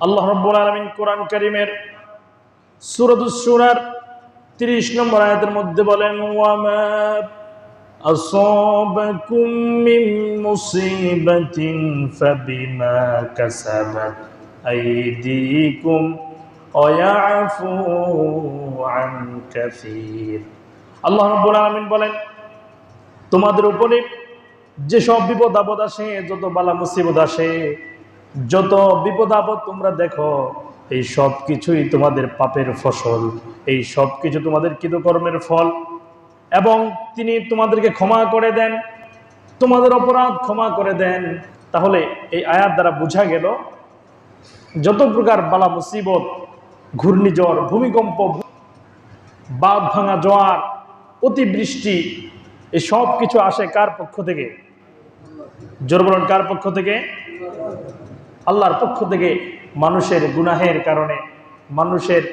আল্লাহ রব্বুল আলমিন কোরআন করিমের সুরদুসুরার তিরিশ নম্বর আয়াতের মধ্যে বলেন ওয়ামা أصابكم من مصيبة فبما كسبت أيديكم ويعفو عن كثير আল্লাহ রব্বুল আলামিন বলেন তোমাদের উপরে যেসব বিপদ আপদ আসে যত বালা মুসিবত আসে যত বিপদ আপদ তোমরা দেখো, এই সব কিছুই তোমাদের পাপের ফসল। এই সব কিছু তোমাদের কৃতকর্মের ফল। এবং তিনি তোমাদেরকে ক্ষমা করে দেন, তোমাদের অপরাধ ক্ষমা করে দেন। তাহলে এই আয়াত দ্বারা বোঝা গেল, যত প্রকার বালা মুসিবত, ঘূর্ণিঝড়, ভূমিকম্প, বাঁধ ভাঙা জোয়ার, অতিবৃষ্টি, এই সব কিছু আসে কার পক্ষ থেকে? জোর বলুন, কার পক্ষ থেকে? আল্লাহর পক্ষ থেকে মানুষের গুনাহের কারণে, মানুষের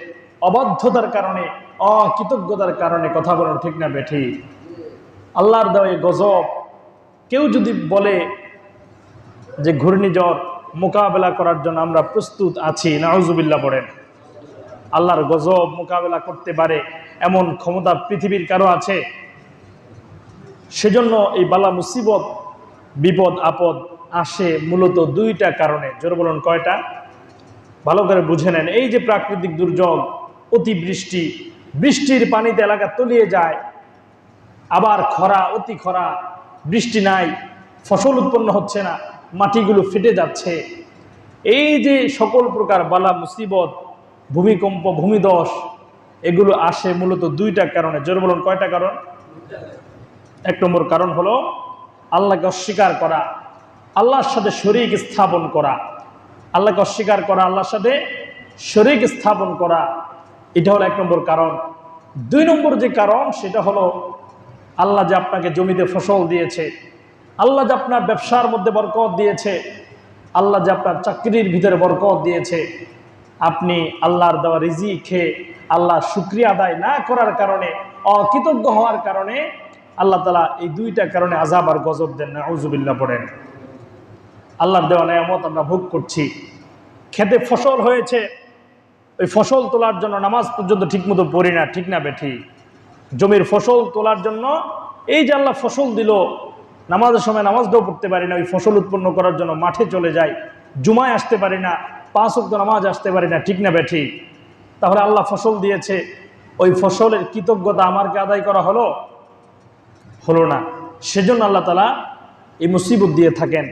অবাধ্যতার কারণে, অকৃতজ্ঞতার কারণে কথা বলেন ঠিক না, বেঠি। আল্লাহর দেওয়া গজব, কেউ যদি বলে যে ঘূর্ণিঝড় মোকাবেলা করার জন্য আমরা প্রস্তুত আছি, নাউজুবিল্লাহ পড়েন। আল্লাহর গজব মোকাবেলা করতে পারে এমন ক্ষমতা পৃথিবীর কারও আছে? সেজন্য এই বালা মুসিবত, বিপদ, আপদ আসে মূলত দুইটা কারণে। জোর বলুন, কয়টা? ভালো করে বুঝে নেন। এই যে প্রাকৃতিক দুর্যোগ, অতিবৃষ্টি, বৃষ্টির পানিতে এলাকা তলিয়ে যায়, আবার খরা, অতি খরা, বৃষ্টি নাই, ফসল উৎপন্ন হচ্ছে না, মাটিগুলো ফেটে যাচ্ছে। এই যে সকল প্রকার বালা, মুসিবত, ভূমিকম্প, ভূমিদশ, এগুলো আসে মূলত দুইটা কারণে। জোর বলুন, কয়টা কারণ? এক নম্বর কারণ হলো, আল্লাহকে অস্বীকার করা। আল্লাহর সাথে শরিক স্থাপন করা। আল্লাহকে অস্বীকার করা, আল্লাহর সাথে শরিক স্থাপন করা, এটা হলো এক নম্বর কারণ। দুই নম্বর যে কারণ, সেটা হলো আল্লাহ যে আপনাকে জমিতে ফসল দিয়েছে, আল্লাহ যে আপনার ব্যবসার মধ্যে বরকত দিয়েছে, আল্লাহ যে আপনার চাকরির ভিতরে বরকত দিয়েছে, আপনি আল্লাহর দেওয়া রিজি খেয়ে আল্লাহ শুক্রিয়া আদায় না করার কারণে, অকৃতজ্ঞ হওয়ার কারণে আল্লাহ তালা এই দুইটা কারণে আজাব আর গজব দেন না। আউজুবিল্লা পড়েন। আল্লাহর দেওয়া নেয়ামত আমরা ভোগ করছি। খেতে ফসল হয়েছে, ওই ফসল তোলার জন্য নামাজ পর্যন্ত ঠিকমতো পড়ি না, ঠিক না বেঠি। জমির ফসল তোলার জন্য এই যে আল্লাহ ফসল দিল, নামাজের সময় নামাজটাও পড়তে পারি না, ওই ফসল উৎপন্ন করার জন্য মাঠে চলে যাই, জুমায় আসতে পারি না, পাঁচ অক্ত নামাজ আসতে পারি না, ঠিক না বেঠি। তাহলে আল্লাহ ফসল দিয়েছে, ওই ফসলের কৃতজ্ঞতা আমারকে আদায় করা হলো? হলো না। সেজন্য আল্লাহ তালা এই মুসিবত দিয়ে থাকেন।